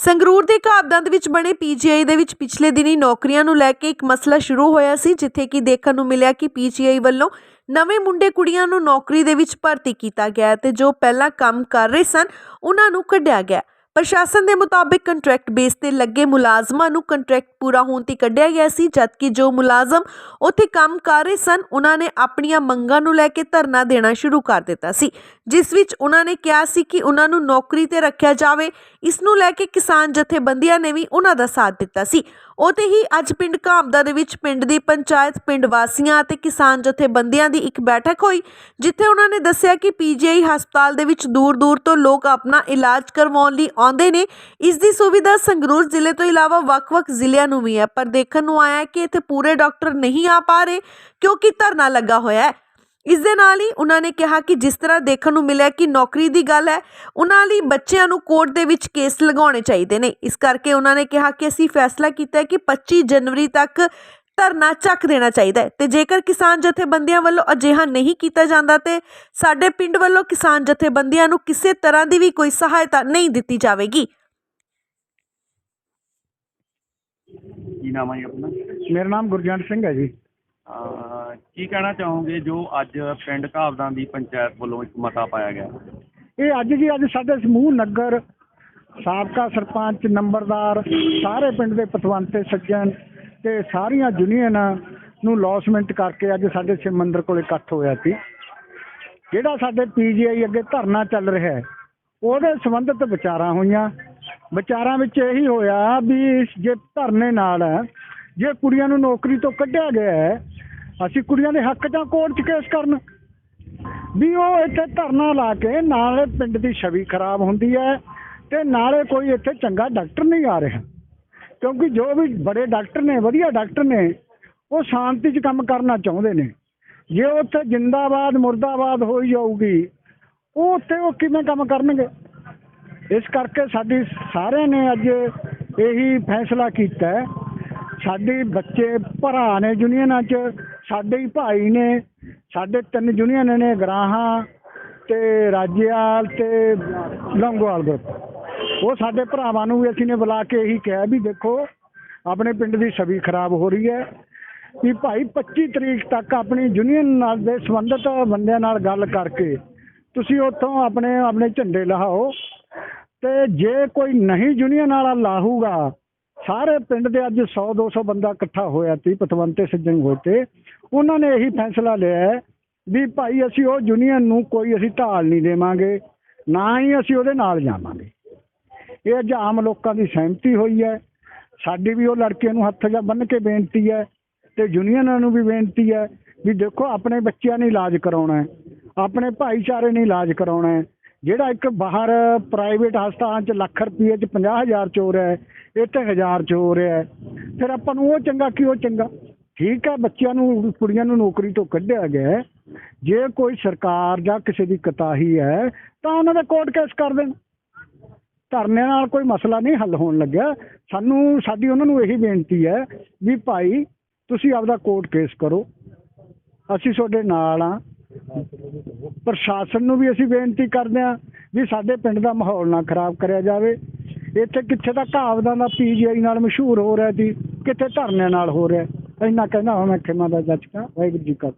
ਸੰਗਰੂਰ ਦੇ ਘਾਬਦੰਦ ਵਿੱਚ ਬਣੇ ਪੀਜੀਆਈ ਦੇ ਵਿੱਚ ਪਿਛਲੇ ਦਿਨੀ ਨੌਕਰੀਆਂ ਨੂੰ ਲੈ ਕੇ ਇੱਕ ਮਸਲਾ ਸ਼ੁਰੂ ਹੋਇਆ ਸੀ, ਜਿੱਥੇ ਕਿ ਦੇਖਣ ਨੂੰ ਮਿਲਿਆ ਕਿ ਪੀਜੀਆਈ ਵੱਲੋਂ ਨਵੇਂ ਮੁੰਡੇ ਕੁੜੀਆਂ ਨੂੰ ਨੌਕਰੀ ਦੇ ਵਿੱਚ ਭਰਤੀ ਕੀਤਾ ਗਿਆ ਤੇ ਜੋ ਪਹਿਲਾਂ ਕੰਮ ਕਰ ਰਹੇ ਸਨ, ਉਹਨਾਂ ਨੂੰ ਕੱਢਿਆ ਗਿਆ ਪ੍ਰਸ਼ਾਸਨ ਦੇ ਮੁਤਾਬਿਕ ਕੰਟਰੈਕਟ ਬੇਸ ਤੇ ਲੱਗੇ ਮੁਲਾਜ਼ਮਾਂ ਨੂੰ ਕੰਟਰੈਕਟ ਪੂਰਾ ਹੋਣ ਤੇ ਕੱਢਿਆ ਗਿਆ ਸੀ, ਜਦਕਿ ਜੋ ਮੁਲਾਜ਼ਮ ਉੱਥੇ ਕੰਮ ਕਰ ਰਹੇ ਸਨ, ਉਹਨਾਂ ਨੇ ਆਪਣੀਆਂ ਮੰਗਾਂ ਨੂੰ ਲੈ ਕੇ ਧਰਨਾ ਦੇਣਾ ਸ਼ੁਰੂ ਕਰ ਦਿੱਤਾ ਸੀ। ਜਿਸ ਵਿੱਚ ਉਹਨਾਂ ਨੇ ਕਿਹਾ ਸੀ ਕਿ ਉਹਨਾਂ ਨੂੰ ਨੌਕਰੀ ਤੇ ਰੱਖਿਆ ਜਾਵੇ। ਇਸ ਨੂੰ ਲੈ ਕੇ ਕਿਸਾਨ ਜਥੇਬੰਦੀਆਂ ਨੇ ਵੀ ਉਹਨਾਂ ਦਾ ਸਾਥ ਦਿੱਤਾ ਸੀ। ਉਤੇ ਹੀ ਅੱਜ ਪਿੰਡ ਕਾਮਦਾ ਦੇ ਵਿੱਚ ਪਿੰਡ ਦੀ ਪੰਚਾਇਤ, ਪਿੰਡ ਵਾਸੀਆਂ ਅਤੇ ਕਿਸਾਨ ਜਥੇਬੰਦੀਆਂ ਦੀ ਇੱਕ ਬੈਠਕ ਹੋਈ, ਜਿੱਥੇ ਉਹਨਾਂ ਨੇ ਦੱਸਿਆ ਕਿ ਪੀਜੀਆਈ ਹਸਪਤਾਲ ਦੇ ਵਿੱਚ ਦੂਰ-ਦੂਰ ਤੋਂ ਲੋਕ ਆਪਣਾ ਇਲਾਜ ਕਰਵਾਉਣ ਲਈ ਆਉਂਦੇ ਨੇ। ਇਸ ਦੀ ਸੁਵਿਧਾ ਸੰਗਰੂਰ ਜ਼ਿਲ੍ਹੇ ਤੋਂ ਇਲਾਵਾ ਵੱਖ-ਵੱਖ ਜ਼ਿਲ੍ਹਿਆਂ ਨੂੰ ਵੀ ਹੈ। ਪਰ ਦੇਖਣ ਨੂੰ ਆਇਆ ਕਿ ਇੱਥੇ ਪੂਰੇ ਡਾਕਟਰ ਨਹੀਂ ਆ ਪਾ ਰਹੇ, ਕਿਉਂਕਿ ਧਰਨਾ ਲੱਗਾ ਹੋਇਆ ਹੈ। ਇਸ ਦੇ ਨਾਲ ਹੀ ਉਹਨਾਂ ਨੇ ਕਿਹਾ ਕਿ ਜਿਸ ਤਰ੍ਹਾਂ ਦੇਖਣ ਨੂੰ ਮਿਲਿਆ ਕਿ ਨੌਕਰੀ ਦੀ ਗੱਲ ਹੈ ਉਹਨਾਂ ਲਈ ਬੱਚਿਆਂ ਨੂੰ ਕੋਰਟ ਦੇ ਵਿੱਚ ਕੇਸ ਲਗਾਉਣੇ ਚਾਹੀਦੇ ਨੇ। ਇਸ ਕਰਕੇ ਉਹਨਾਂ ਨੇ ਕਿਹਾ ਕਿ ਅਸੀਂ ਫੈਸਲਾ ਕੀਤਾ ਹੈ ਕਿ 25 ਜਨਵਰੀ ਤੱਕ ਧਰਨਾ ਚੱਕ ਦੇਣਾ ਚਾਹੀਦਾ ਹੈ ਤੇ ਜੇਕਰ ਕਿਸਾਨ ਜਥੇਬੰਦੀਆਂ ਵੱਲੋਂ ਅਜਿਹਾ ਨਹੀਂ ਕੀਤਾ ਜਾਂਦਾ ਤੇ ਸਾਡੇ ਪਿੰਡ ਵੱਲੋਂ ਕਿਸਾਨ ਜਥੇਬੰਦੀਆਂ ਨੂੰ ਕਿਸੇ ਤਰ੍ਹਾਂ ਦੀ ਵੀ ਕੋਈ ਸਹਾਇਤਾ ਨਹੀਂ ਦਿੱਤੀ ਜਾਵੇਗੀ। ਕੀ ਨਾਮ ਹੈ ਜੀ ਆਪਣਾ? ਮੇਰਾ ਨਾਮ ਗੁਰਜੰਟ ਸਿੰਘ ਹੈ ਜੀ। ਕੀ ਕਹਿਣਾ ਚਾਹੋਗੇ ਜੋ ਅੱਜ ਪਿੰਡ ਘਾਵਦਾਂ ਦੀ ਪੰਚਾਇਤ ਵੱਲੋਂ ਇੱਕ ਮਤਾ ਪਾਇਆ ਗਿਆ? ਇਹ ਅੱਜ ਜੀ, ਅੱਜ ਸਾਡੇ ਸਮੂਹ ਨਗਰ, ਸਾਬਕਾ ਸਰਪੰਚ, ਨੰਬਰਦਾਰ, ਸਾਰੇ ਪਿੰਡ ਦੇ ਪਤਵੰਤੇ, ਸੱਜਣ ਤੇ ਸਾਰੀਆਂ ਯੂਨੀਅਨ ਨੂੰ ਲੌਸਮੈਂਟ ਕਰਕੇ ਅੱਜ ਸਾਡੇ ਸ਼ਿਵ ਮੰਦਿਰ ਕੋਲ ਇਕੱਠ ਹੋਇਆ ਸੀ। ਜਿਹੜਾ ਸਾਡੇ ਪੀਜੀਆਈ ਅੱਗੇ ਧਰਨਾ ਚੱਲ ਰਿਹਾ ਹੈ, ਉਹਦੇ ਸੰਬੰਧਿਤ ਵਿਚਾਰਾਂ ਹੋਈਆਂ। ਵਿਚਾਰਾਂ ਵਿੱਚ ਇਹੀ ਹੋਇਆ ਵੀ ਜੇ ਧਰਨੇ ਨਾਲ ਜੇ ਕੁੜੀਆਂ ਨੂੰ ਨੌਕਰੀ ਤੋਂ ਕੱਢਿਆ ਗਿਆ ਹੈ ਅਸੀਂ ਕੁੜੀਆਂ ਦੇ ਹੱਕ ਜਾਂ ਕੋਰਟ 'ਚ ਕੇਸ ਕਰਨ। ਵੀ ਉਹ ਇੱਥੇ ਧਰਨਾ ਲਾ ਕੇ ਨਾਲੇ ਪਿੰਡ ਦੀ ਛਵੀ ਖਰਾਬ ਹੁੰਦੀ ਹੈ ਤੇ ਨਾਲੇ ਕੋਈ ਇੱਥੇ ਚੰਗਾ ਡਾਕਟਰ ਨਹੀਂ ਆ ਰਿਹਾ। ਕਿਉਂਕਿ ਜੋ ਵੀ ਬੜੇ ਡਾਕਟਰ ਨੇ, ਵਧੀਆ ਡਾਕਟਰ ਨੇ, ਉਹ ਸ਼ਾਂਤੀ 'ਚ ਕੰਮ ਕਰਨਾ ਚਾਹੁੰਦੇ ਨੇ। ਜੇ ਉੱਥੇ ਜਿੰਦਾਬਾਦ, ਮੁਰਦਾਬਾਦ ਹੋਈ ਜਾਊਗੀ, ਉਹ ਉੱਥੇ ਉਹ ਕਿਵੇਂ ਕੰਮ ਕਰਨਗੇ? ਇਸ ਕਰਕੇ ਸਾਡੀ ਸਾਰਿਆਂ ਨੇ ਅੱਜ ਇਹੀ ਫੈਸਲਾ ਕੀਤਾ ਸਾਡੀ ਬੱਚੇ, ਭਰਾ ਨੇ ਯੂਨੀਅਨਾਂ 'ਚ ਸਾਡੇ ਹੀ ਭਾਈ ਨੇ, ਸਾਡੇ ਤਿੰਨ ਯੂਨੀਅਨ ਨੇ ਗਰਾਹਾਂ ਤੇ ਰਾਜੇਵਾਲ ਤੇ ਲੰਗੋਵਾਲ ਗਰੁੱਪ। ਉਹ ਸਾਡੇ ਭਰਾਵਾਂ ਨੂੰ ਵੀ ਅਸੀਂ ਨੇ ਬੁਲਾ ਕੇ ਇਹੀ ਕਿਹਾ ਵੀ ਦੇਖੋ, ਆਪਣੇ ਪਿੰਡ ਦੀ ਛਵੀ ਖਰਾਬ ਹੋ ਰਹੀ ਹੈ। ਵੀ ਭਾਈ 25 ਤਰੀਕ ਤੱਕ ਆਪਣੀ ਯੂਨੀਅਨ ਨਾਲ ਦੇ ਸੰਬੰਧਿਤ ਬੰਦਿਆਂ ਨਾਲ ਗੱਲ ਕਰਕੇ ਤੁਸੀਂ ਉੱਥੋਂ ਆਪਣੇ ਆਪਣੇ ਝੰਡੇ ਲਹਾਓ। ਤੇ ਜੇ ਕੋਈ ਨਹੀਂ ਯੂਨੀਅਨ ਵਾਲਾ ਲਾਹੂਗਾ ਸਾਰੇ ਪਿੰਡ ਦੇ ਅੱਜ 100 200 ਬੰਦਾ ਇਕੱਠਾ ਹੋਇਆ ਸੀ, ਪਤਵੰਤੇ ਸੱਜਣ ਹੋਏ ਤੇ ਉਹਨਾਂ ਨੇ ਇਹੀ ਫੈਸਲਾ ਲਿਆ ਵੀ ਭਾਈ ਅਸੀਂ ਉਹ ਯੂਨੀਅਨ ਨੂੰ ਕੋਈ ਅਸੀਂ ਢਾਲ ਨਹੀਂ ਦੇਵਾਂਗੇ, ਨਾ ਹੀ ਅਸੀਂ ਉਹਦੇ ਨਾਲ ਜਾਵਾਂਗੇ। ਇਹ ਅੱਜ ਆਮ ਲੋਕਾਂ ਦੀ ਸਹਿਮਤੀ ਹੋਈ ਹੈ। ਸਾਡੀ ਵੀ ਉਹ ਲੜਕੇ ਨੂੰ ਹੱਥ ਜਾਂ ਬੰਨ ਕੇ ਬੇਨਤੀ ਹੈ ਤੇ ਯੂਨੀਅਨਾਂ ਨੂੰ ਵੀ ਬੇਨਤੀ ਹੈ ਵੀ ਦੇਖੋ, ਆਪਣੇ ਬੱਚਿਆਂ ਨੇ ਇਲਾਜ ਕਰਾਉਣਾ ਹੈ, ਆਪਣੇ ਭਾਈਚਾਰੇ ਨੇ ਇਲਾਜ ਕਰਾਉਣਾ ਹੈ। ਜਿਹੜਾ ਇੱਕ ਬਾਹਰ ਪ੍ਰਾਈਵੇਟ ਹਸਪਤਾਲਾਂ 'ਚ ਲੱਖ ਰੁਪਏ 'ਚ 50000 ਚ ਹੋ ਹੈ, ਇੱਥੇ ਹਜ਼ਾਰ ਚੋਰ ਹੈ, ਫਿਰ ਆਪਾਂ ਨੂੰ ਉਹ ਚੰਗਾ ਕਿ ਉਹ ਚੰਗਾ? ਠੀਕ ਹੈ, ਬੱਚਿਆਂ ਨੂੰ, ਕੁੜੀਆਂ ਨੂੰ ਨੌਕਰੀ ਤੋਂ ਕੱਢਿਆ ਗਿਆ ਜੇ ਕੋਈ ਸਰਕਾਰ ਜਾਂ ਕਿਸੇ ਦੀ ਕਤਾਹੀ ਹੈ, ਤਾਂ ਉਹਨਾਂ ਦਾ ਕੋਰਟ ਕੇਸ ਕਰ ਦੇਣ। ਧਰਨੇ ਨਾਲ ਕੋਈ ਮਸਲਾ ਨਹੀਂ ਹੱਲ ਹੋਣ ਲੱਗਿਆ। ਸਾਨੂੰ, ਸਾਡੀ ਉਹਨਾਂ ਨੂੰ ਇਹੀ ਬੇਨਤੀ ਹੈ ਵੀ ਭਾਈ, ਤੁਸੀਂ ਆਪਦਾ ਕੋਰਟ ਕੇਸ ਕਰੋ। ਅਸੀਂ ਤੁਹਾਡੇ ਨਾਲ ਆ ਪ੍ਰਸ਼ਾਸਨ ਨੂੰ ਵੀ ਅਸੀਂ ਬੇਨਤੀ ਕਰਦੇ ਹਾਂ ਵੀ ਸਾਡੇ ਪਿੰਡ ਦਾ ਮਾਹੌਲ ਨਾ ਖਰਾਬ ਕਰਿਆ ਜਾਵੇ। ਇੱਥੇ ਕਿੱਥੇ ਤਾਂ ਘਾਵਦਾਂ ਦਾ ਪੀਜੀਆਈ ਨਾਲ ਮਸ਼ਹੂਰ ਹੋ ਰਿਹਾ ਸੀ ਕਿੱਥੇ ਧਰਨਿਆਂ ਨਾਲ ਹੋ ਰਿਹਾ। ਇੰਨਾ ਕਹਿੰਦਾ ਹੁਣ ਮੈਂ ਖਿਮਾ ਦਾ ਜੱਜ ਕਾ ਵਾਹਿਗੁਰੂ ਜੀ ਕਾ